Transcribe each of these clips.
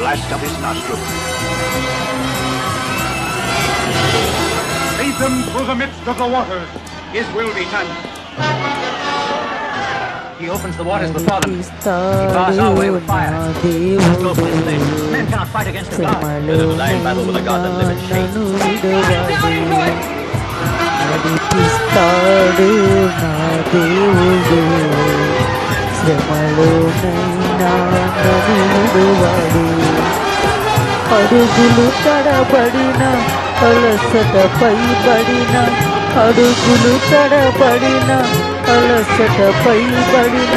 blast of his nostrils. Lead them through the midst of the waters. His will be done. He opens the waters before them. He bars our way with fire. That's no place thing. Men cannot fight against a god. Better to die battle with a god that lives in shame. అడుగులు తడబడిన అలసట పైబడిన అడుగులు తడబడిన అలసట పైబడిన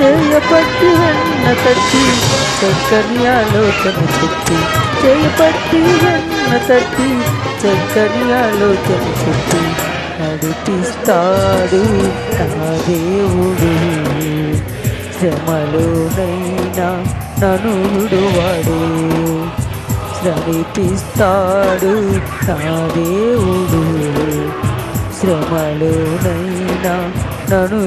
చేయబట్టి వెన్న తట్టి చక్కని ఆలోచన చెప్పి చేయబట్టి వెన్న తట్టి చక్కని ఆలోచన చెప్పి నడిపిస్తాడు నా దేవుడు. శ్రమలోనైనా నన్ను విడువాడు. శ్రమిపిస్తాడు నా దేవుడు శ్రమలోనైనా నన్ను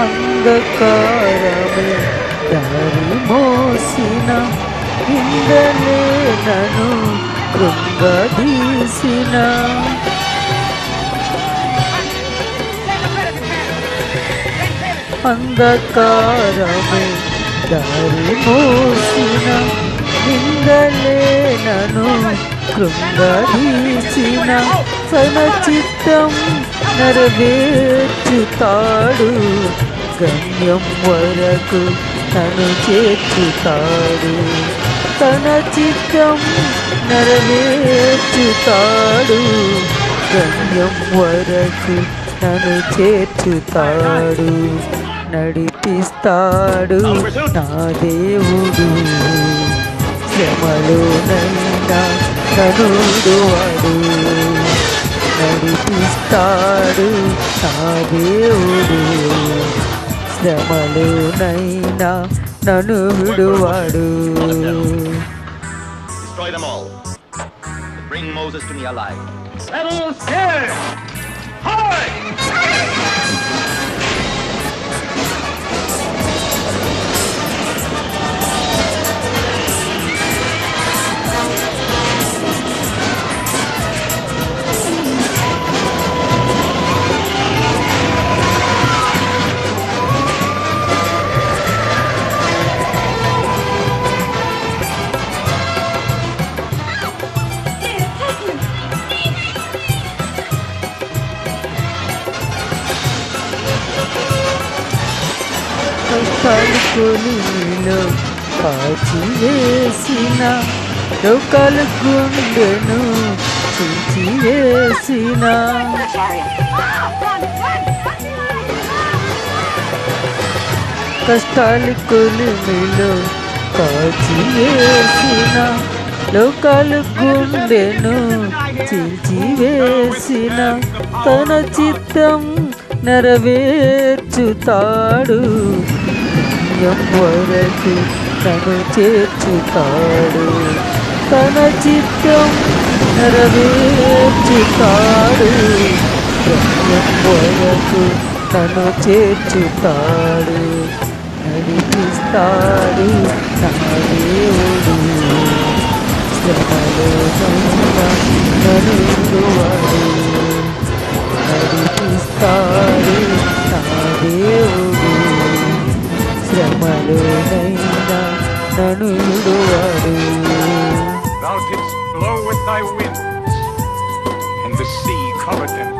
అంధకారమే దారి మోసిన ఇందలే నను కృంగదీసిన అంధకారమే దారి మోసిన నిందలే నను కృంగదీసిన తన చిత్తం నెరవేర్చుతాడు. గమ్యం వరకు తను చేర్చుతాడు. తన చిత్తం నెరవేర్చుతాడు. గమ్యం వరకు నన్ను చేర్చుతాడు. నడిపిస్తాడు నా దేవుడు. శ్రమలోనైనా ననుడువాడు నడిపిస్తాడు నా దేవుడు. శ్రమలోనైనా నన్ను విడువాడు Destroy them all. Bring Moses to me alive. Settle still! Hurry! కొలిలో కాచి వేసిన డొక్కలు గుండెను చించి వేసిన. కష్టాలు కొలిమిలో కాచి వేసిన లోకాలు గుండెను చించి వేసిన. తన చిత్తం నెరవేర్చుతాడు గమ్యం వరకు తను చేర్చుతాడు తన చిత్తం నెరవేర్చుతాడు గమ్యం వరకు తను చేర్చుతాడు నడిపిస్తాడు నా దేవుడు శ్రమలో ననుడువాడు నడిపిస్తాడు. Thou didst blow with thy winds, and the sea covered them.